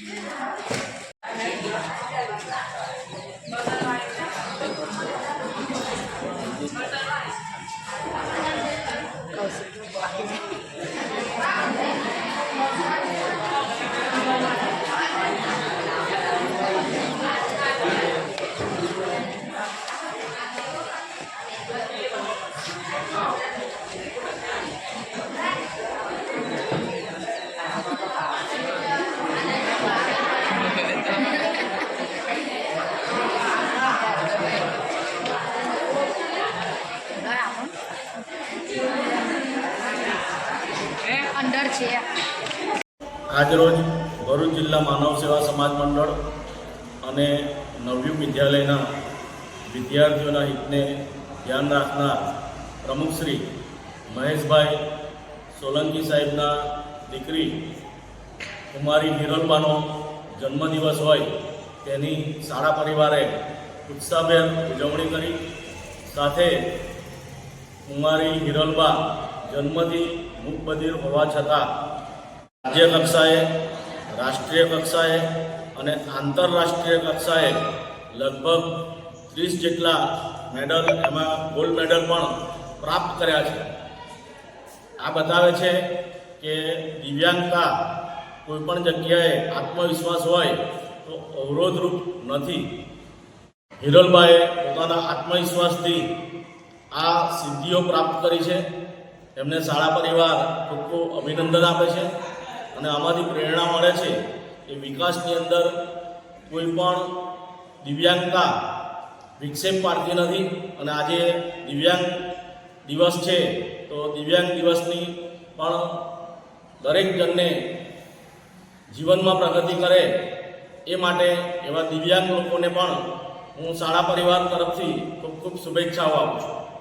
Yeah. અંદર છે. આજરોજ ભરૂચ જિલ્લા માનવ સેવા સમાજ મંડળ અને નવયુગ વિદ્યાલયના વિદ્યાર્થીઓના હિતને ધ્યાન રાખનાર પ્રમુખશ્રી મહેશભાઈ સોલંકી સાહેબના દીકરી કુમારી હિરલબાનો જન્મદિવસ હોય તેની શાળા પરિવારે ઉત્સાહભેર ઉજવણી કરી. સાથે કુમારી હિરલબા જન્મથી મુકબધિર હોવા છતાં રાજ્ય કક્ષાએ, રાષ્ટ્રીય કક્ષાએ અને આંતરરાષ્ટ્રીય કક્ષાએ લગભગ ત્રીસ જેટલા મેડલ, એમાં ગોલ્ડ મેડલ પણ પ્રાપ્ત કર્યા છે. આ બતાવે છે કે દિવ્યાંગતા કોઈ પણ જગ્યાએ આત્મવિશ્વાસ હોય તો અવરોધરૂપ નથી. હિરલભાઈએ પોતાના આત્મવિશ્વાસથી આ સિદ્ધિઓ પ્રાપ્ત કરી છે. એમને શાળા પરિવાર ખૂબ ખૂબ અભિનંદન આપે છે અને આમાંથી પ્રેરણા મળે છે કે વિકાસની અંદર કોઈ પણ દિવ્યાંગતા વિક્ષેપ પાડતી નથી અને આજે દિવ્યાંગ દિવસ છે તો દિવ્યાંગ દિવસની પણ દરેક જણને જીવનમાં પ્રગતિ કરે એ માટે એવા દિવ્યાંગ લોકોને પણ હું શાળા પરિવાર તરફથી ખૂબ ખૂબ શુભેચ્છાઓ આપું છું.